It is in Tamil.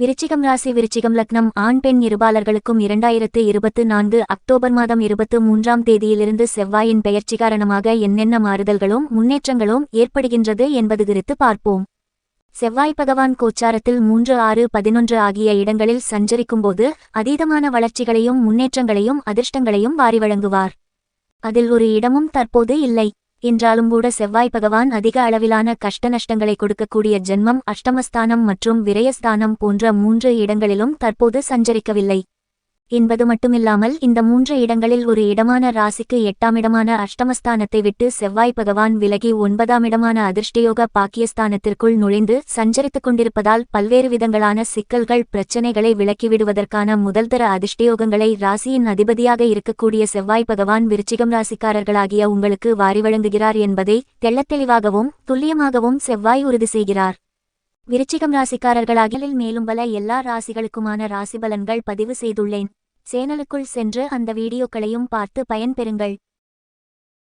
விருச்சிகம் ராசி விருச்சிகம் லக்னம். ஆண் பெண் இருபாலர்களுக்கும் இரண்டாயிரத்து இருபத்து நான்கு அக்டோபர் மாதம் இருபத்து மூன்றாம் தேதியிலிருந்து செவ்வாயின் பெயர்ச்சி காரணமாக என்னென்ன மாறுதல்களும் முன்னேற்றங்களும் ஏற்படுகின்றது என்பது குறித்து பார்ப்போம். செவ்வாய் பகவான் கோச்சாரத்தில் மூன்று ஆறு பதினொன்று ஆகிய இடங்களில் சஞ்சரிக்கும்போது அதீதமான வளர்ச்சிகளையும் முன்னேற்றங்களையும் அதிர்ஷ்டங்களையும் வாரி வழங்குவார். அதில் ஒரு இடமும் தற்போது இல்லை. என்றாலும் கூட செவ்வாய் பகவான் அதிக அளவிலான கஷ்ட நஷ்டங்களை கொடுக்கக்கூடிய ஜென்மம் அஷ்டமஸ்தானம் மற்றும் விரயஸ்தானம் போன்ற மூன்று இடங்களிலும் தற்போது சஞ்சரிக்கவில்லை. என்பது மட்டுமில்லாமல் இந்த மூன்று இடங்களில் ஒரு இடமான ராசிக்கு எட்டாம் இடமான அஷ்டமஸ்தானத்தை விட்டு செவ்வாய் பகவான் விலகி ஒன்பதாம் இடமான அதிர்ஷ்டயோக பாக்கியஸ்தானத்திற்குள் நுழைந்து சஞ்சரித்துக் கொண்டிருப்பதால் பல்வேறு விதங்களான சிக்கல்கள் பிரச்சினைகளை விலக்கிவிடுவதற்கான முதல்தர அதிர்ஷ்டயோகங்களை ராசியின் அதிபதியாக இருக்கக்கூடிய செவ்வாய் பகவான் விருச்சிகம் ராசிக்காரர்களாகிய உங்களுக்கு வாரி வழங்குகிறார் என்பதை தெள்ளத்தெளிவாகவும் துல்லியமாகவும் செவ்வாய் உறுதி செய்கிறார். விருச்சிகம் ராசிக்காரர்களாகிலில் மேலும் பல எல்லா ராசிகளுக்குமான ராசி பலன்கள் பதிவு செய்துள்ளேன். சேனலுக்குள் சென்று அந்த வீடியோக்களையும் பார்த்து பயன்பெறுங்கள்.